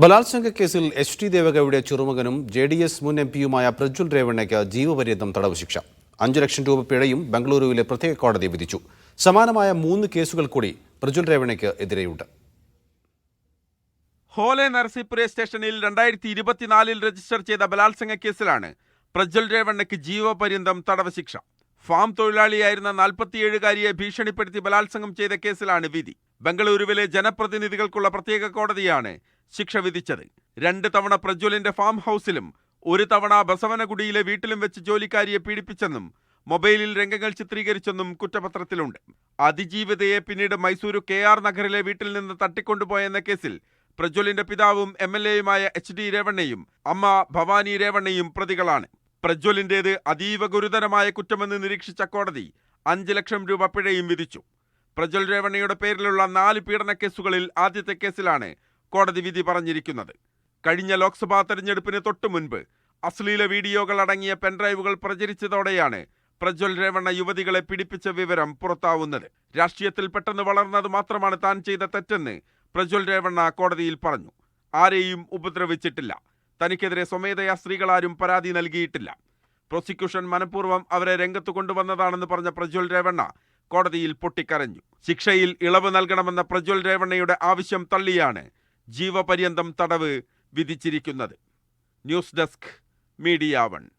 ബലാത്സംഗ കേസിൽ H T ദേവഗൌഡയുടെ ചെറുമകനും ജെ ഡി എസ് മുൻ എം പിയുമായ പ്രജ്വൽ രേവണ്ണയ്ക്ക് ജീവപര്യന്തം തടവ് ശിക്ഷ. അഞ്ചു ലക്ഷം രൂപ പിഴയും ബംഗളൂരുവിലെ പ്രത്യേക കോടതി വിധിച്ചു. സമാനമായ മൂന്ന് കേസുകൾ കൂടി പ്രജ്വൽ രേവണ്ണയ്ക്ക് എതിരെയുണ്ട്. ഹോലെ നരസീപുര സ്റ്റേഷനിൽ രണ്ടായിരത്തി ഇരുപത്തിനാലിൽ രജിസ്റ്റർ ചെയ്ത ബലാത്സംഗ കേസിലാണ് പ്രജ്വൽ രേവണ്ണയ്ക്ക് ജീവപര്യന്തം തടവ് ശിക്ഷ. ഫാം തൊഴിലാളിയായിരുന്ന നാൽപ്പത്തിയേഴുകാരിയെ ഭീഷണിപ്പെടുത്തി ബലാത്സംഗം ചെയ്ത കേസിലാണ് വിധി. ബംഗളൂരുവിലെ ജനപ്രതിനിധികൾക്കുള്ള പ്രത്യേക കോടതിയാണ് ശിക്ഷ വിധിച്ചത്. രണ്ട് തവണ പ്രജ്വലിന്റെ ഫാം ഹൗസിലും ഒരു തവണ ബസവനഗുഡിയിലെ വീട്ടിലും വെച്ച് ജോലിക്കാരിയെ പീഡിപ്പിച്ചെന്നും മൊബൈലിൽ രംഗങ്ങൾ ചിത്രീകരിച്ചെന്നും കുറ്റപത്രത്തിലുണ്ട്. അതിജീവിതയെ പിന്നീട് മൈസൂരു കെ ആർ നഗറിലെ വീട്ടിൽ നിന്ന് തട്ടിക്കൊണ്ടുപോയെന്ന കേസിൽ പ്രജ്വലിന്റെ പിതാവും എം എൽ എയുമായ എച്ച് ഡി രേവണ്ണയും അമ്മ ഭവാനി രേവണ്ണയും പ്രതികളാണ്. പ്രജ്വലിന്റേത് അതീവ ഗുരുതരമായ കുറ്റമെന്ന് നിരീക്ഷിച്ച കോടതി അഞ്ച് ലക്ഷം രൂപ പിഴയും വിധിച്ചു. പ്രജ്വൽ രേവണ്ണയുടെ പേരിലുള്ള നാല് പീഡന കേസുകളിൽ ആദ്യത്തെ കേസിലാണ് കോടതി വിധി പറഞ്ഞിരിക്കുന്നത്. കഴിഞ്ഞ ലോക്സഭാ തെരഞ്ഞെടുപ്പിന് തൊട്ടു മുൻപ് അശ്ലീല വീഡിയോകൾ അടങ്ങിയ പെൻഡ്രൈവുകൾ പ്രചരിച്ചതോടെയാണ് പ്രജ്വൽ രേവണ്ണ യുവതികളെ പിടിപ്പിച്ച വിവരം പുറത്താവുന്നത്. രാഷ്ട്രീയത്തിൽ പെട്ടെന്ന് വളർന്നത് മാത്രമാണ് താൻ ചെയ്ത തെറ്റെന്ന് പ്രജ്വൽ രേവണ്ണ കോടതിയിൽ പറഞ്ഞു. ആരെയും ഉപദ്രവിച്ചിട്ടില്ല. തനിക്കെതിരെ സ്വമേധയാ സ്ത്രീകളാരും പരാതി നൽകിയിട്ടില്ല. പ്രോസിക്യൂഷൻ മനഃപൂർവം അവരെ രംഗത്ത് കൊണ്ടുവന്നതാണെന്ന് പറഞ്ഞ പ്രജ്വൽ രേവണ്ണ കോടതിയിൽ പൊട്ടിക്കരഞ്ഞു. ശിക്ഷയിൽ ഇളവ് നൽകണമെന്ന പ്രജ്വൽ രേവണ്ണയുടെ ആവശ്യം തള്ളിയാണ് ജീവപര്യന്തം തടവ് വിധിച്ചിരിക്കുന്നത്. News desk media one.